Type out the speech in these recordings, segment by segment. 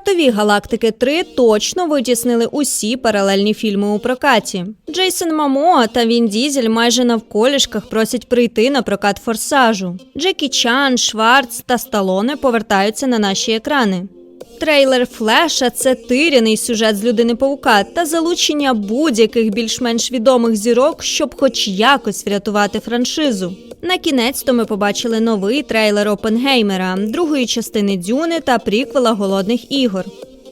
Вартові галактики 3 точно витіснили усі паралельні фільми у прокаті. Джейсон Мамоа та Він Дізель майже навколішках просять прийти на прокат форсажу. Джекі Чан, Шварц та Сталоне повертаються на наші екрани. Трейлер Флеша це тиряний сюжет з людини паука та залучення будь-яких більш-менш відомих зірок, щоб хоч якось врятувати франшизу. На кінець то ми побачили новий трейлер Опенгеймера, другої частини Дюни та приквела Голодних ігор.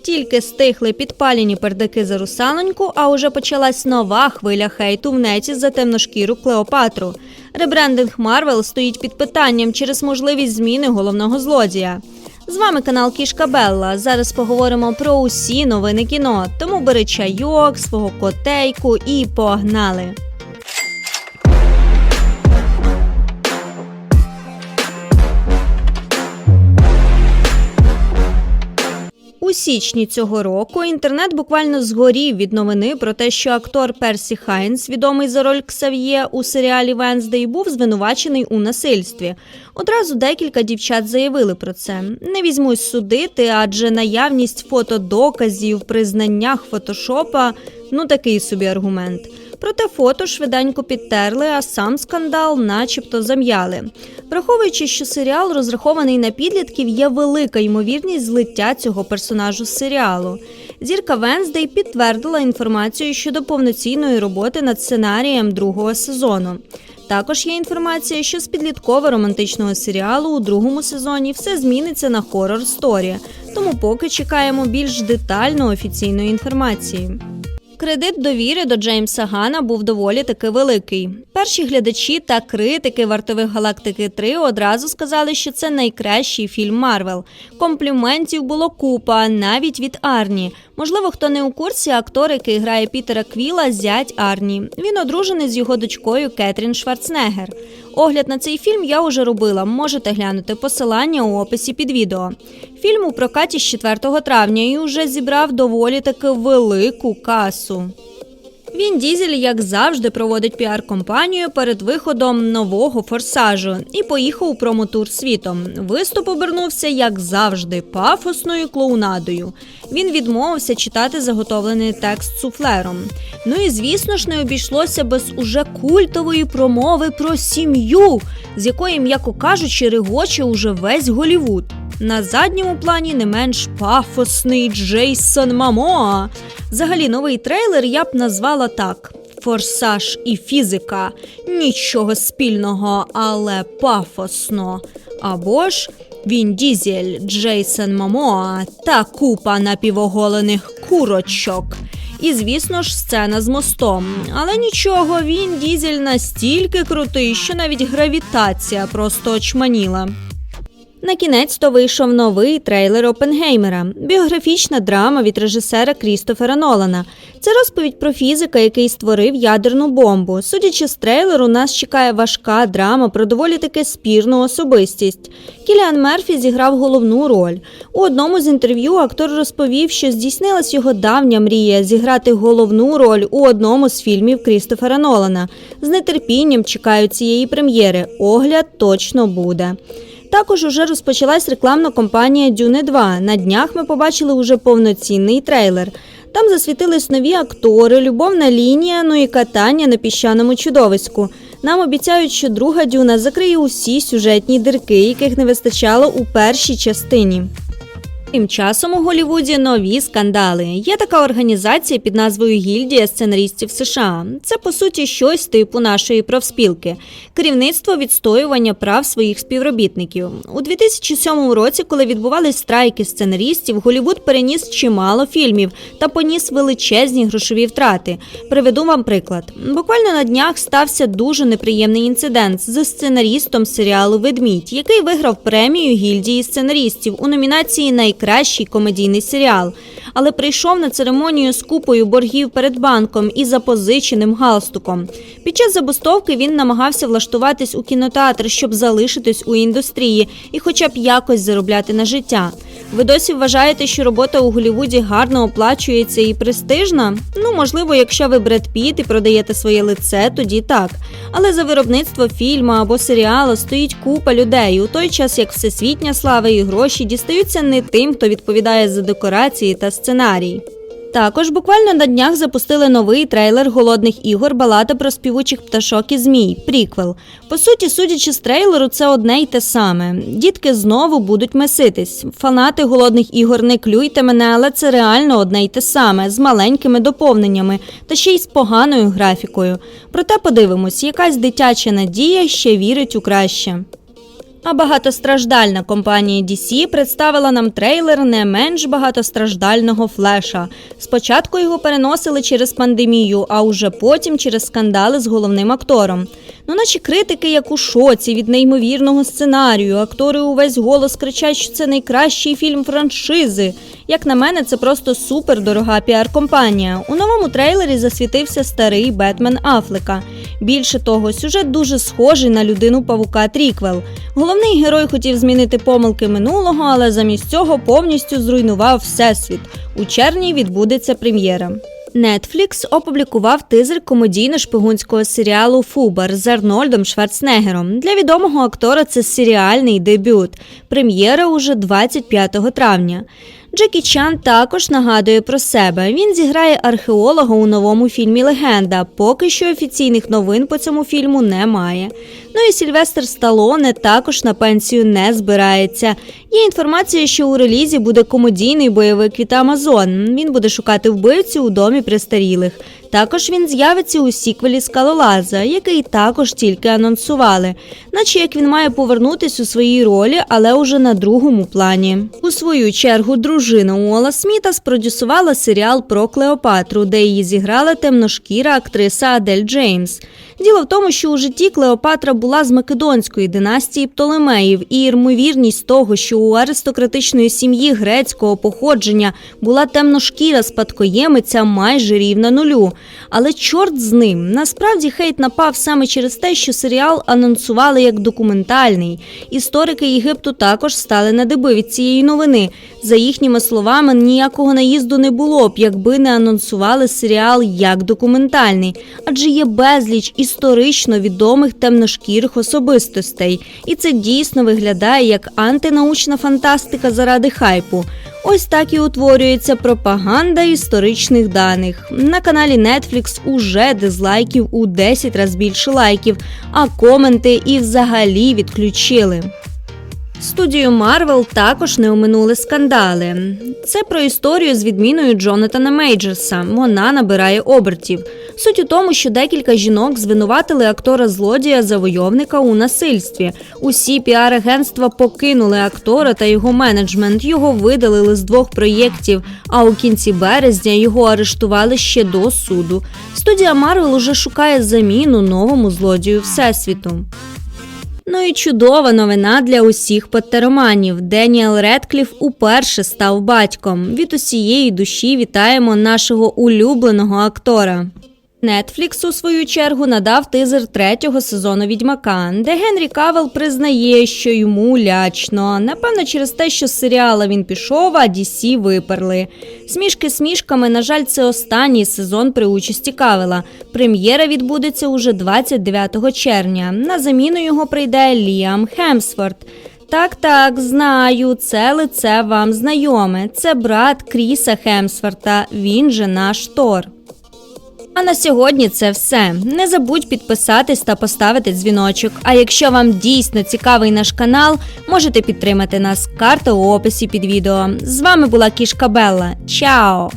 Тільки стихли підпалені пердаки за русалоньку, а уже почалась нова хвиля хейту в неті за темношкіру Клеопатру. Ребрендинг Марвел стоїть під питанням через можливість зміни головного злодія. З вами канал Кішка Белла. Зараз поговоримо про усі новини кіно. Тому бери чайок, свого котейку і погнали. Січні цього року інтернет буквально згорів від новини про те, що актор Персі Хайнс, відомий за роль Ксав'є у серіалі Венздей, був звинувачений у насильстві. Одразу декілька дівчат заявили про це. Не візьмусь судити, адже наявність фотодоказів при знаннях фотошопа ну такий собі аргумент. Проте фото швиденько підтерли, а сам скандал начебто зам'яли. Враховуючи, що серіал розрахований на підлітків, є велика ймовірність злиття цього персонажу з серіалу. Зірка Венздей підтвердила інформацію щодо повноцінної роботи над сценарієм другого сезону. Також є інформація, що з підлітково-романтичного серіалу у другому сезоні все зміниться на хорор сторі, тому поки чекаємо більш детально офіційної інформації. Кредит довіри до Джеймса Гана був доволі таки великий. Перші глядачі та критики вартових галактики 3 одразу сказали, що це найкращий фільм Марвел. Компліментів було купа, навіть від Арні. Можливо, хто не у курсі, актор, який грає Пітера Квіла, зять Арні. Він одружений з його дочкою Кетрін Шварценеггер. Огляд на цей фільм я вже робила. Можете глянути посилання у описі під відео. Фільм у прокаті з 4 травня і вже зібрав доволі таки велику касу. Він Дізель, як завжди, проводить піар-компанію перед виходом нового форсажу і поїхав у промотур світом. Виступ обернувся, як завжди, пафосною клоунадою. Він відмовився читати заготовлений текст суфлером. Ну і звісно ж не обійшлося без уже культової промови про сім'ю, з якої, м'яко кажучи, регоче уже весь Голівуд. На задньому плані не менш пафосний Джейсон Мамоа. Взагалі, новий трейлер я б назвала так: Форсаж і фізика. Нічого спільного, але пафосно. Або ж Він Дізель, Джейсон Мамоа та купа напівоголених курочок. І, звісно ж, сцена з мостом. Але нічого, він дізель настільки крутий, що навіть гравітація просто очманіла. На кінець то вийшов новий трейлер Опенгеймера, біографічна драма від режисера Крістофера Нолана. Це розповідь про фізика, який створив ядерну бомбу. Судячи з трейлеру, нас чекає важка драма про доволі таки спірну особистість. Кіліан Мерфі зіграв головну роль. У одному з інтерв'ю актор розповів, що здійснилась його давня мрія зіграти головну роль у одному з фільмів Крістофера Нолана. З нетерпінням чекають цієї прем'єри. Огляд точно буде. Також уже розпочалась рекламна кампанія Дюни 2. На днях ми побачили уже повноцінний трейлер. Там засвітились нові актори, любовна лінія, ну і катання на піщаному чудовиську. Нам обіцяють, що друга дюна закриє усі сюжетні дирки, яких не вистачало у першій частині. Тим часом у Голівуді нові скандали. Є така організація під назвою Гільдія сценаристів США. Це по суті щось типу нашої профспілки, керівництво відстоювання прав своїх співробітників. У 2007 році, коли відбувались страйки сценаристів, Голівуд переніс чимало фільмів та поніс величезні грошові втрати. Приведу вам приклад. Буквально на днях стався дуже неприємний інцидент з сценаристом серіалу Ведмідь, який виграв премію гільдії сценаристів у номінації Найкращий комедійний серіал. Але прийшов на церемонію з купою боргів перед банком і запозиченим галстуком. Під час забастовки він намагався влаштуватись у кінотеатр, щоб залишитись у індустрії і, хоча б якось заробляти на життя. Ви досі вважаєте, що робота у Голлівуді гарно оплачується і престижна? Ну, можливо, якщо ви Бред Піт і продаєте своє лице, тоді так. Але за виробництво фільму або серіалу стоїть купа людей у той час, як всесвітня слава і гроші дістаються не тим, тим, хто відповідає за декорації та сценарій. Також буквально на днях запустили новий трейлер голодних ігор Балада про співучих пташок і змій. Приквел. По суті, судячи з трейлеру, це одне й те саме. Дітки знову будуть меситись. Фанати голодних ігор не клюйте мене, але це реально одне й те саме, з маленькими доповненнями та ще й з поганою графікою. Проте подивимось, якась дитяча надія ще вірить у краще. А багатостраждальна компанія DC представила нам трейлер не менш багатостраждального флеша. Спочатку його переносили через пандемію, а уже потім через скандали з головним актором. Ну, наші критики, як у шоці від неймовірного сценарію, актори увесь голос кричать, що це найкращий фільм франшизи. Як на мене, це просто супер дорога піар-компанія. У новому трейлері засвітився старий Бетмен Афлека. Більше того, сюжет дуже схожий на людину павука Тріквел. Головний герой хотів змінити помилки минулого, але замість цього повністю зруйнував всесвіт. У червні відбудеться прем'єра. Netflix опублікував тизер комедійно-шпигунського серіалу Фубер з Арнольдом Шварценеггером. Для відомого актора це серіальний дебют. Прем'єра уже 25 травня. Джекі Чан також нагадує про себе. Він зіграє археолога у новому фільмі Легенда. Поки що офіційних новин по цьому фільму немає. Ну і Сільвестр Сталоне також на пенсію не збирається. Є інформація, що у релізі буде комедійний бойовик від Амазон. Він буде шукати вбивцю у домі престарілих. Також він з'явиться у сіквелі Скалолаза, який також тільки анонсували, наче як він має повернутись у своїй ролі, але уже на другому плані. У свою чергу дружина Уола Сміта спродюсувала серіал про Клеопатру, де її зіграла темношкіра актриса Адель Джеймс. Діло в тому, що у житті Клеопатра була з македонської династії Птолемеїв, і ймовірність того, що у аристократичної сім'ї грецького походження була темношкіра спадкоємиця майже рівна нулю. Але чорт з ним. Насправді хейт напав саме через те, що серіал анонсували як документальний. Історики Єгипту також стали на диби від цієї новини. За їхніми словами, ніякого наїзду не було б, якби не анонсували серіал як документальний, адже є безліч історично відомих темношкірих особистостей, і це дійсно виглядає як антинаучна фантастика заради хайпу. Ось так і утворюється пропаганда історичних даних. На каналі Netflix уже дизлайків у 10 разів більше лайків, а коменти і взагалі відключили. Студію Марвел також не оминули скандали. Це про історію з відміною Джонатана Мейджерса. Вона набирає обертів. Суть у тому, що декілька жінок звинуватили актора злодія завойовника у насильстві. Усі піар-агентства покинули актора та його менеджмент. Його видалили з двох проєктів. А у кінці березня його арештували ще до суду. Студія Марвел уже шукає заміну новому злодію всесвіту. Ну і чудова новина для усіх паттероманів. Деніел Редкліф уперше став батьком. Від усієї душі вітаємо нашого улюбленого актора. Netflix, у свою чергу надав тизер третього сезону Відьмака, де Генрі Кавел признає, що йому лячно. Напевно, через те, що з серіала він пішов, а DC виперли. Смішки смішками, на жаль, це останній сезон при участі Кавела. Прем'єра відбудеться уже 29 червня. На заміну його прийде Ліам Хемсворт. Так, так, знаю, це лице вам знайоме. Це брат Кріса Хемсворта. Він же наш Тор. А на сьогодні це все. Не забудь підписатись та поставити дзвіночок. А якщо вам дійсно цікавий наш канал, можете підтримати нас. Карта у описі під відео. З вами була Кішка Белла. Чао!